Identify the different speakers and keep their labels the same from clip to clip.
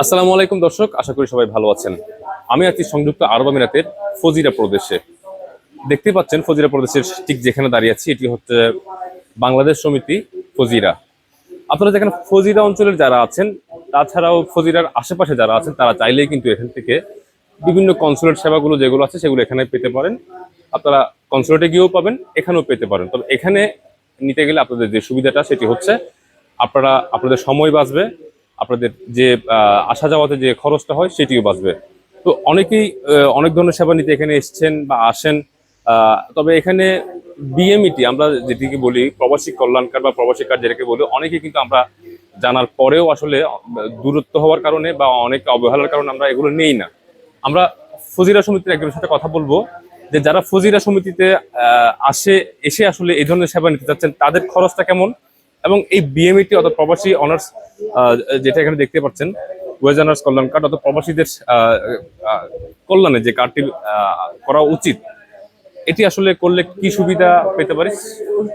Speaker 1: আসসালামু আলাইকুম দর্শক, আশা করি সবাই ভালো আছেন। আমি আছি সংযুক্ত আরব আমিরাতের ফজিরা প্রদেশে। দেখতে পাচ্ছেন ফজিরা প্রদেশের ঠিক যেখানে দাঁড়িয়ে আছি, এটি হচ্ছে বাংলাদেশ সমিতি ফজিরা। আপনারা যেখানে ফজিরা অঞ্চলের যারা আছেন, তাছাড়াও ফজিরার আশেপাশে যারা আছেন, তারা চাইলেই কিন্তু এখান থেকে বিভিন্ন কনসুলেট সেবাগুলো যেগুলো আছে, সেগুলো এখানে পেতে পারেন। আপনারা কনসুলেটে গিয়েও পাবেন, এখানেও পেতে পারেন। তবে এখানে নিতে গেলে আপনাদের যে সুবিধাটা, সেটি হচ্ছে আপনারা, আপনাদের সময় বাঁচবে আপনাদের যে আসা যাওয়াতে যে খরচটা হয় সেটিও বাঁচবে। তো অনেকেই অনেক ধরনের সেবা নিতে এখানে এসছেন বা আসেন। তবে এখানে বিএমইটি, আমরা যেটিকে বলি প্রবাসী কল্যাণ কার্ড বা প্রবাসী কার্ড যেটাকে বলি অনেকে কিন্তু আমরা জানার পরেও আসলে দূরত্ব হওয়ার কারণে বা অনেক অবহেলার কারণে আমরা এগুলো নেই না। আমরা ফজিরা সমিতির একজনের সাথে কথা বলব যে, যারা ফজিরা সমিতিতে আসে, এসে আসলে এই ধরনের সেবা নিতে চাচ্ছেন তাদের খরচটা কেমন? এবং এই বিএমইটি অর্থাৎ প্রবাসী অনার্স যেটা এখানে দেখতে পাচ্ছেন ওয়েজ অনার্স কল্যাণ কার্ড অর্থাৎ প্রবাসীদের কল্যাণে যে কার্ডটি করা উচিত, এটি আসলে করলে কি সুবিধা পেতে পারি?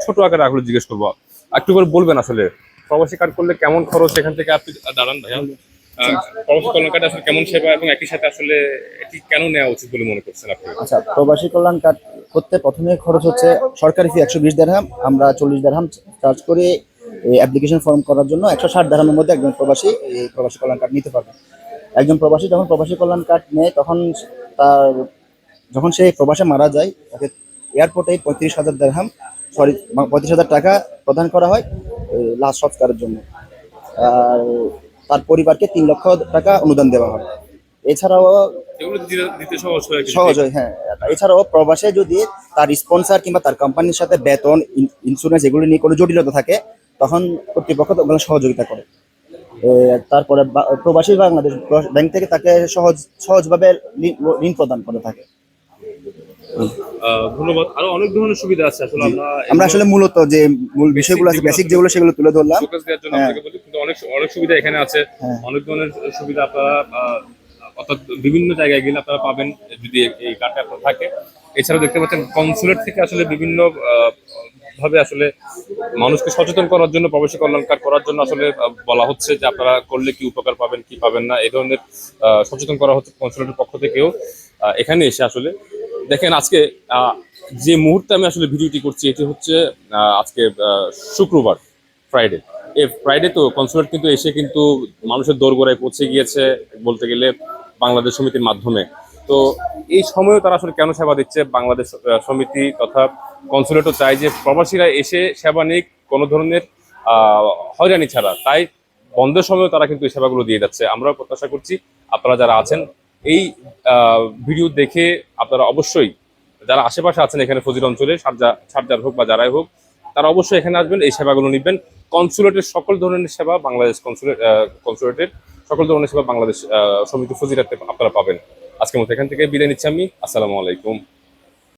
Speaker 1: ছোট আকারে আসলে জিজ্ঞেস করব। একটু করে বলবেন আসলে, প্রবাসী কার্ড করলে কেমন খরচ? এখান থেকে আপনি দাঁড়ান প্রবাসী কল্যাণ আসলে কেমন সেবা এবং একই সাথে আসলে এটি কেন নেওয়া উচিত বলে মনে করছেন আপনি?
Speaker 2: আচ্ছা প্রবাসী কল্যাণ কার্ড করতে প্রথমে খরচ হচ্ছে সরকারি ফি একশো বিশ দেড়হাম আমরা চল্লিশ দেড়হাম চার্জ করে এই অ্যাপ্লিকেশন ফর্ম করার জন্য একশো ষাট দেড়হামের মধ্যে একজন প্রবাসী এই প্রবাসী কল্যাণ কার্ড নিতে পারবে। একজন প্রবাসী যখন প্রবাসী কল্যাণ কার্ড নেয় তখন তার যখন সে প্রবাসে মারা যায় তাকে এয়ারপোর্টে পঁয়ত্রিশ হাজার দেড়হাম সরি পঁয়ত্রিশ হাজার টাকা প্রদান করা হয় লাশ সংস্কারের জন্য। আর তার পরিবারকে তিন লক্ষ টাকা অনুদান দেওয়া হয় এছাড়াও
Speaker 1: হয়ে।
Speaker 2: সহজ হয় হ্যাঁ। এছাড়াও প্রবাসে যদি তার স্পন্সর কিংবা তার কোম্পানির সাথে বেতন ইন্স্যুরেন্স এগুলো নিয়ে কোনো জটিলতা থাকে তখন কর্তৃপক্ষ ওগুলো সহযোগিতা করে। তারপরে প্রবাসী বাংলাদেশ ব্যাংক থেকে তাকে সহজ সহজভাবে ঋণ- প্রদান করে থাকে।
Speaker 1: ধন্যবাদ। আরও অনেক ধরনের সুবিধা আছে আসলে আমরা
Speaker 2: আসলে মূলত যে মূল বিষয়গুলো আছে বেসিক যেগুলো সেগুলো তুলে ধরলাম। হ্যাঁ।
Speaker 1: অনেক অনেক সুবিধা এখানে আছে।
Speaker 2: হ্যাঁ।
Speaker 1: অনেক ধরনের সুবিধা আপনারা অর্থাৎ বিভিন্ন জায়গায় গেলে আপনারা পাবেন যদি এই কার্ডটা থাকে। এছাড়াও দেখতে পাচ্ছেন কনসুলেট থেকে আসলে বিভিন্ন ভাবে আসলে মানুষকে সচেতন করার জন্য, প্রবাসী কল্যাণ কার্ড করার জন্য আসলে বলা হচ্ছে যে আপনারা করলে কি উপকার পাবেন, কি পাবেন না, এই ধরনের সচেতন করা হচ্ছে কনসুলেটের পক্ষ থেকেও। এখানে এসে আসলে দেখেন আজকে যে মুহূর্তে আমি আসলে ভিডিওটি করছি, এটি হচ্ছে আজকে শুক্রবার ফ্রাইডে এ ফ্রাইডে তো কনসুলেট কিন্তু এসে কিন্তু মানুষের দোরগোড়ায় পৌঁছে গিয়েছে, বলতে গেলে বাংলাদেশ সমিতির মাধ্যমে। তো এই সময়েও তারা আসলে কেন সেবা দিচ্ছে? বাংলাদেশ সমিতি তথা কনসুলেটও চাই যে প্রবাসীরা এসে সেবা নিক, কোনো ধরনের হয়রানি ছাড়া। তাই বন্ধের সময়ও তারা কিন্তু এই সেবাগুলো দিয়ে যাচ্ছে। আমরাও প্রত্যাশা করছি আপনারা যারা আছেন, এই ভিডিও দেখে আপনারা অবশ্যই যারা আশেপাশে আছেন এখানে ফজির অঞ্চলে, সারজা, সারজার হোক বা যারাই হোক, তারা অবশ্যই এখানে আসবেন, এই সেবাগুলো নিবেন। কনসুলেটের সকল ধরনের সেবা বাংলাদেশ কনসুলেট কনসুলেটের সকল ধরনের সেবা বাংলাদেশ সমিতি ফজিরাতে আপনারা পাবেন। আজকের মতো এখান থেকে বিদায় নিচ্ছি আমি। আসসালামু আলাইকুম।